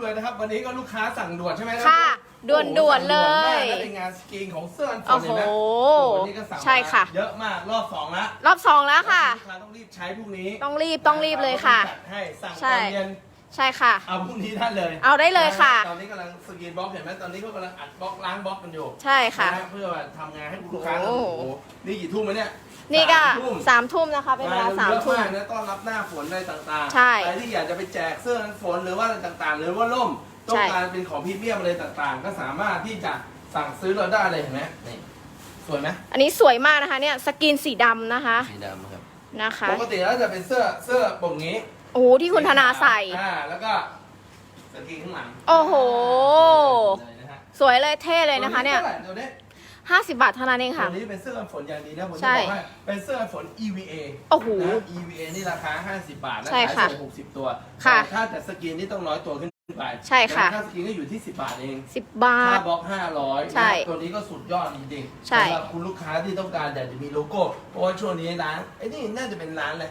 รวยนะครับ วันนี้ก็ลูกค้าสั่งด่วนใช่ไหมครัค่ะด่วนด่วนๆเลยโอ้โหสั่งด่วนมากนะในงานสกรีนของเสื้ออันฝโอ้นโห เห็นไหมโอ้โหนี่ก็สั่งมาใช่ค่ะ เยอะมากรอบสองละรอบสองแล้วค่ะ ลูกค้าต้องรีบใช้พรุ่งนี้ต้องรีบต้องรีบเลยค่ะ จัดให้สั่งใช่ตอนเย็นใช่ค่ะ เอาพรุ่งนี้ได้เลยเอาได้เลยค่ะ ตอนนี้กำลังสกรีนบล็อกเห็นไหมตอนนี้เขากำลังอัดบล็อกล้างบล็อกกันอยู่ ใช่ค่ะนฮเพื่อทำงานให้ลูกค้าโอ้โอ้โห โหนี่กี่ทุ่มแล้วเนี่ย นี่ก็สามทุ่มสามทุ่มนะคะ เป็นเวลาสามเยอะทุ่มมากนะต้อนรับหน้าฝนอะไรต่างๆใช่ใครที่อยากจะไปแจกเสื้อกันฝนหรือว่าอะไรต่างๆ หรือว่าร่มต้องการเป็นของพรีเมียมอะไรต่างๆ ก็สามารถที่จะสั่งซื้อเราได้เลยเห็นไหมนี่สวยไหมอันนี้สวยมากนะคะเนี่ยสกรีนสีดำนะคะ สีดำครับนะคะปกติแล้วจะเป็นเสื้อเสื้อปกนี้โอ้โหที่คุณธนาใส่ อ่าแล้วก็สกรีนข้างหลังโอ้โหเลยนะฮะสวยเลยเท่เลยนะคะเนี่ย ตัวท่าไหร่ตัวนี้ ห้าสิบบาทเท่านั้นเองตัค่ะวนี้เป็นเสื้อกันฝนอย่างดีนะผมใช่จะบอกให้เป็นเสื้อกันฝน EVA โอ้โหนะ EVA นี่ราคา 50 บาทนะใช่ขายค่ะส่ง60 ตัวค่ะแต่ถ้าจะสกรีนนี่ต้องร้อยตัวขึ้นไปใช่ค่ะแล้วค่าสกรีนก็อยู่ที่ 10 บาทเองสิบบาค่าทบล็อก 500ใช่นะตัวนี้ก็สุดยอดจริงๆใช่ สำหรับคุณลูกค้าที่ต้องการอยากจะมีโลโก้ เพราะว่าช่วงนี้ร้านไอ้นี่น่าจะเป็นร้านเลย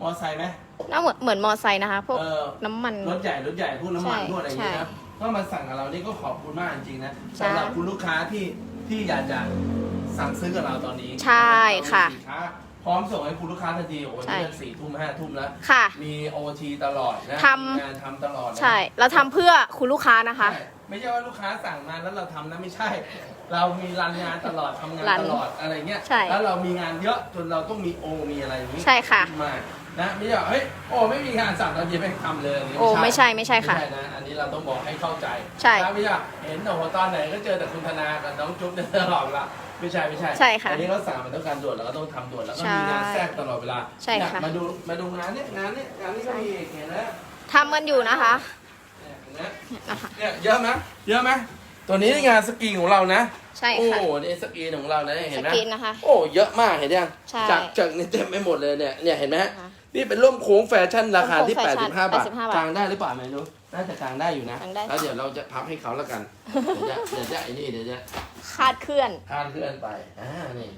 มอไซค์ไหม น่าเหมือนเหมือนมอไซค์นะคะ พวกเออ น้ำมัน รถใหญ่รถใหญ่พวกน้ำมันใช่พวกอะไรอย่างเงี้ยใช่นะ ก็มาสั่งกับเรานี่ก็ขอบคุณมากจริงๆนะใช่สำหรับคุณลูกค้าที่ที่อยากจะสั่งซื้อกับเราตอนนี้ใช่ค่ะเรามีสินค้าพร้อมส่งให้คุณลูกค้าทันทีโอ้โหใช่นี่สี่ทุ่มห้าทุ่มแล้วค่ะ มีโอทีตลอดนะทำ มีงานทำตลอดนะ ใช่ เราทำเพื่อคุณลูกค้านะคะ ใช่ไม่ใช่ว่าลูกค้าสั่งมาแล้วเราทำนะไม่ใช่ เรามีรันงานตลอดทำงานรันตลอดอะไรเงี้ยใช่แล้วเรามีงานเยอะจนเราต้องมีโอมีอะไรอย่างนี้ใช่ค่ะ มา นะไม่ใช่ว่าเฮ้ยโอ้ไม่มีงานสั่งตอนเย็นไม่ทำเลยย่างนี้โอ้ไม่ใช่ไม่ใช่ค่ะ ไม่ใช่นะอันนี้เราต้องบอกให้เข้าใจใช่ นะไม่ใช่ว่าเห็นโอ้โหตอนไหนก็เจอแต่คุณธนากับน้องจุ๊บเนี่ยตลอดละไม่ใช่ไม่ใช่ใช่ค่ะอันนี้เราสั่งมันต้องการด่วนเราก็ต้องทำด่วนแล้วก็ใช่มีงานแทรกตลอดเวลาใช่ค่ะเนี่ยมาดูมาดูงานเนี้ยงานเนี้ยงานนี้ก็มีอีกเห็นไหมทำกันอยู่นะคะเนี่ยเห็นไหมนะคะเนี่ยเยอะไหมเยอะไหมตัวนี้งานสกรีนของเรานะ ใช่โอ้ค่ะโหนี่สกรีนของเรานะเห็สนไหมกรีนนะคะ โอ้ เยอะมากเห็นยัง ใช่จากจากนี่เต็มไปหมดเลยเนี่ย เนี่ยเห็นไหมนะคะ นี่เป็นร่มโค้งแฟชั่นราคาที่ ร่มโค้งแฟชั่น85บาท85บาทกลางได้หรือเปล่าไม่รู้น่าจะกลางได้อยู่นะกางได้ แล้วเดี๋ยวเราจะพับให้เขาแล้วกันเดี๋ยวจะเดี๋ยวจะไอ้นี่เดี๋ยวจะคาดเคลื่อนคานเคลื่อนไปอ่านี่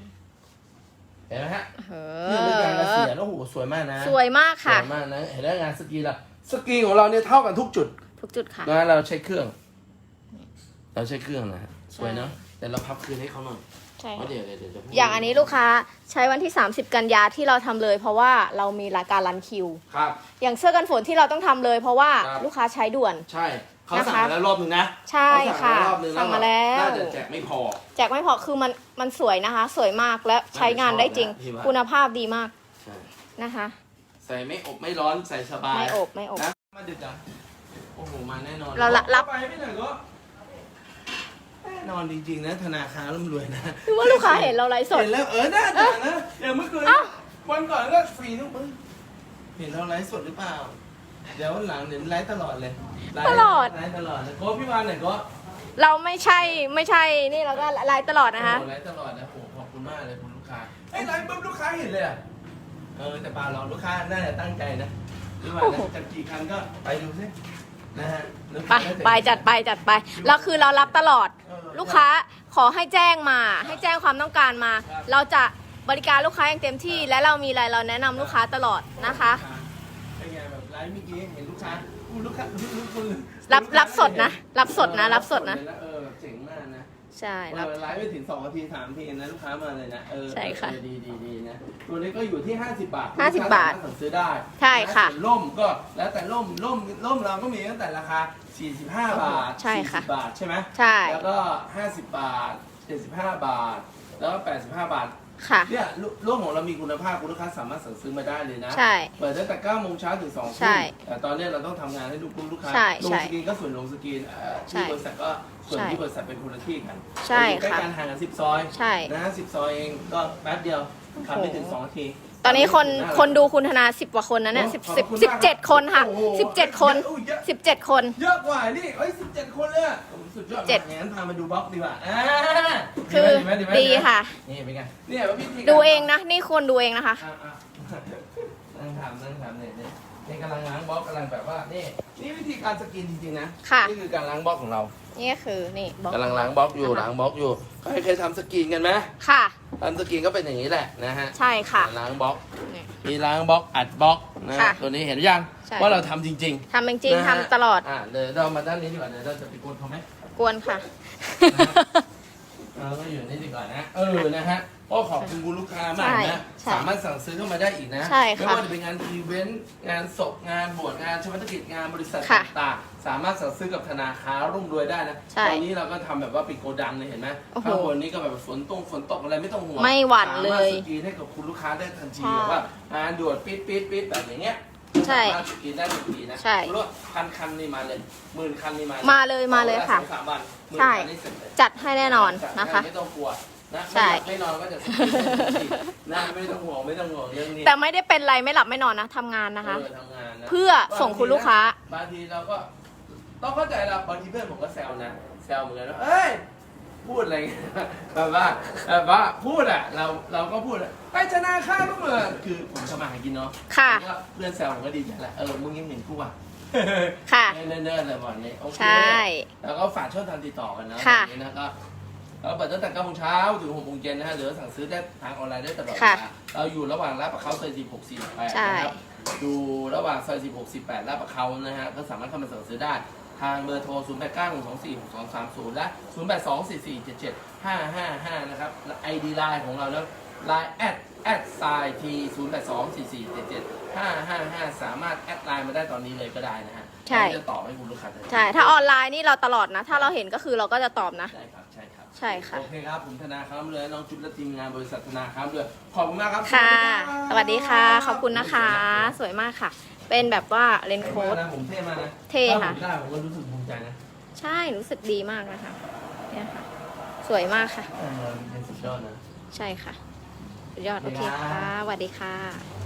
เห็นไหมฮะเอนี่เป็นการเกษียณอโอ้โหสวยมากนะสวยมากค่ะ สวยมากนะเห็นไหมงานสกรีนละสกรีนของเราเนี่ยเท่ากันทุกจุด ทุกจุดค่ะ นะเราใช้เครื่อง เราใช้เครื่องนะฮะสวยเนาะใช่แต่เราพับคืนให้เขาหน่อย ใช่เพราะค่ะเดี๋ยวเดี๋ยวเดี๋ยวจะพูดอย่างอันนี้ลูกค้าใช้วันที่ 30 กันยาที่เราทำเลย เพราะว่าเรามีรายการรันคิว ครับ อย่างเสื้อกันฝนที่เราต้องทำเลย เพราะว่าครับ ลูกค้าใช้ด่วน ใช่เขานะคะสั่งมาแล้วรอบนึงนะใช่เขาสั่งค่ะมาแล้วรอบนึงสั่งมาแล้ว น่าจะแจกไม่พอ แจกไม่พอคือมันมันสวยนะคะ สวยมากและใช้งานได้จริงน่าจะชอบนะพี่ว่า คุณภาพดีมากใช่นะคะ ใส่ไม่อบไม่ร้อนใส่สบายไม่อบไม่อบ นะมาดึกอะโอ้โหมาแน่นอนเรารับไปไม่หน่อยก็แน่นอนจริงๆนะธนาคารร่ำรวยนะคือว่าลูกค้าเห็นเราไลฟ์สด เห็นแล้วเออน่าจะนะเดี๋ยวเมื่อคืนเอ้าวันก่อนก็ฟรีทุกมื้อเห็นเราไลฟ์สดหรือเปล่า เดี๋ยววันหลังเดี๋ยวไลฟ์ตลอดเลยไลฟ์ตลอด ไลฟ์ตลอดเลยโค้ชพี่วานหน่อยก็เราไม่ใช่ไม่ใช่นี่เราก็ไลฟ์ตลอดนะคะ โอ้โหไลฟ์ตลอดนะโอ้โหขอบคุณมากเลยคุณลูกค้าไอ้ยไลฟ์ปุ๊บลูกค้าเห็นเลยอะเออแต่ปาเราลูกค้าน่าจะตั้งใจนะพี่วานโอ้นะโหจะกี่คันก็ไปดูสินะฮะลูกไปค้าน่าจะ ไปจัดไปจัดไปแล้วคือเรารับตลอด เออ ลูกค้าขอให้แจ้งมา ให้แจ้งความต้องการมา เราจะบริการลูกค้าอย่างเต็มที่ และเรามีอะไรเราแนะนำลูกค้าตลอดนะคะ เป็นไงแบบไลฟ์เมื่อกี้เห็นลูกค้าอู้ลูกค้าลูกคุณรับรับสดนะรับสดนะรับสดนะ เออเจ๋งมากนะ ใช่เอรับอไลฟ์ไปถึง2นาที3นาทีนะลูกค้ามาเลยนะเออใช่ค่ะเออดีดีดีนะตัวนี้ก็อยู่ที่ 50 บาท50ลูกค้บาทสมรถสั่งซื้อได้ใช่ค่ะส่วนร่มก็แล้วแต่ร่มร่มร่มเราก็มีตั้งแต่ราคา 45 บาทใช่ค่ะ40บาทใช่ไหมใช่ แล้วก็ 50 บาท 75 บาท แล้วก็85 บาท ค่ะ เนี่ยร่มของเรามีคุณภาพคุณลูกค้าสามารถสั่งซื้อมาได้เลยนะ ใช่ เปิดตั้งแต่9โมงเช้าถึง2ทุ่ใช่มแต่ตอนเนี้ยเราต้องทำงานให้ลูกลูกค้า ใช่ลงใช่สกรีนก็ส่วนลงสกรีนเอ่อใช่ที่บริษัทก็ส่วนใช่ที่บริษัทเป็นคนละที่กันใช่อยู่ใกล้ค่ะ กันห่างกัน10ซอยใช่ นะ10ซอยเองก็แป๊บเดียวขับไม่ถึง2นาที ตอนนี้คนน่ารักคนดูคุณธนาสิบกว่าคนนะเนี่ยสิบขอบสิบคุณสิบมากเจ็ดคนค่ะโอ้โหสิบเจ็ดคนเยอะเยอะสิบเจ็ดคน เยอะกว่านี่เอ้ย17คนเลยอะโอ้โหสุดยอดเจ็ดมากงั้นพามาดูบล็อกดีกว่าอ่าคือไหมไหมไหมดีค่ะ นี่เป็นไงเนี่ยวิธีการดูเองนะ นี่ควรดูเองนะคะ อะอะนั่งถามนั่งถามเนี่ยเนี่ยนี่กำลังล้างบล็อกกำลังแบบว่านี่นี่วิธีการสกรีนจริงๆนะค่ะ นี่คือการล้างบล็อกของเรานี่ก็คือนี่บล็อกกำลังล้างบล็อกอยู่ล้างบล็อกอยู่ใครเคยทำสกรีนกันไหมค่ะ ทำสกรีนก็เป็นอย่างนี้แหละนะฮะใช่ค่ะ ล้างบล็อก นี่ มีล้างบล็อกอัดบล็อกนะค่ะตัวนี้เห็นหรือยังใช่ ว่าเราทำจริงทำจริงนะๆฮะทำตลอดๆอ่าเดี๋ยวเรามาด้านนี้ดีกว่าเดี๋ยวเราจะไปกวนเขาไหมกวนค่ะ เราก็อยู่นี่ดีกว่านะ เออ นะฮะก็ขอบคุณคุณลูกค้ามากนะ ใช่สามารถสั่งซื้อเข้ามาได้อีกนะ ใช่ค่ะไม่ว่าจะเป็นงานอีเวนต์ งานศพ งานบวช งานชาปนกิจ งานบริษัทค่ะต่างๆ สามารถสั่งซื้อกับธนาคารรุ่งรวยได้นะ ใช่ตอนนี้เราก็ทำแบบว่าเป็นโกดังเลยเห็นไหมโอ้โหข้างบนนี้ก็แบบฝนตกฝนตกอะไรไม่ต้องห่วงไม่หวั่นเลยสามารถสกรีนให้กับคุณลูกค้าได้ทันทีใช่ แบบว่างานด่วนปิดปิดปิดแบบอย่างเงี้ย ใช่ สามารถสกรีนได้ทันทีนะใช่รู้ว่าพันคันนี่มาเลยหมื่นคันนี่มามาเลยมาเลยค่ะสองสามวันหมื่นใช่ คันนี่เสร็จเลย จัดให้แน่นอนนะคะ ไม่ต้องกลัวนะใช่ ไม่หลับไม่นอนก็จะสกินนะไม่ต้องห่วงไม่ต้องห่วงเรื่องนี้แต่ไม่ได้เป็นไรไม่หลับไม่นอนนะทำงานนะคะ เออทำงานนะเพื่อส่งคุณลูกค้า บางทีเราก็ต้องเข้าใจเราบางทีเพื่อนผมก็แซวนะแซวเหมือนกันว่าเอ้ย พูดอะไรเงี้ยแบบว่าแบบว่าพูดอะเราเราก็พูดอะไปชนะค่าลูกเมือคือผมทำมาหากินเนาะค่ะ แล้วก็เพื่อนแซวผมก็ดีใจแหละเออมึงยังเห็นกูว่ะค่ะ เนิ่นๆเลยวันนี้โอเคใช่ แล้วก็ฝากช่องทางติดต่อกันนะค่ะวันนี้นะก็เราเปิดตั้งแต่9โมงเช้าถึง6โมงเย็นนะฮะหรือว่าสั่งซื้อได้ทางออนไลน์ได้ตลอดเวค่ะลาเราอยู่ระหว่างลาดประเขาซอย16 48ใช่ นะครับอยู่ระหว่างซอย16 18ลาดประเขานะฮะก็สามารถเข้ามาสั่งซื้อได้ ทางเบอร์โทร 0 8 9 1 2 4 6 2 3 0 และ 0 8 2 4 4 7 7 5 5 5 นะครับไอดีไลน์ของเราแล้วไลน์แอดแอดไซที0 8 2 4 4 7 7 5 5 5 สามารถแอดไลน์มาได้ตอนนี้เลยก็ได้นะฮะใช่ เราจะตอบให้คุณลูกค้าทันทีใช่ ถ้าออนไลน์นี่เราตลอดนะ ถ้าเราเห็นก็คือเราก็จะตอบนะ ใช่ครับใช่ครับ ใช่ค่ะ โอเคครับ ผมธนาคารเลยน้องจุ๊บและทีมงานบริษัทธนาคารเลยขอบคุณมากครับค่ะสสวัวัสสดีดีคค่ะรับขอบคุณนะคะ สวยมากค่ะ เป็นแบบว่าเลนโค้โค้ดดนะผมเท่มากนะเท่ค่ะ ถ้าผมได้ผมก็รู้สึกภูมิใจนะใช่รู้สึกดีมากนะคะ เนี่ยค่ะ สวยมากค่ะ เออเป็นสุดยอดนะ ใช่ค่ะสุดยอดโอโอเคเคครับค่ะสวัสดีค่ะ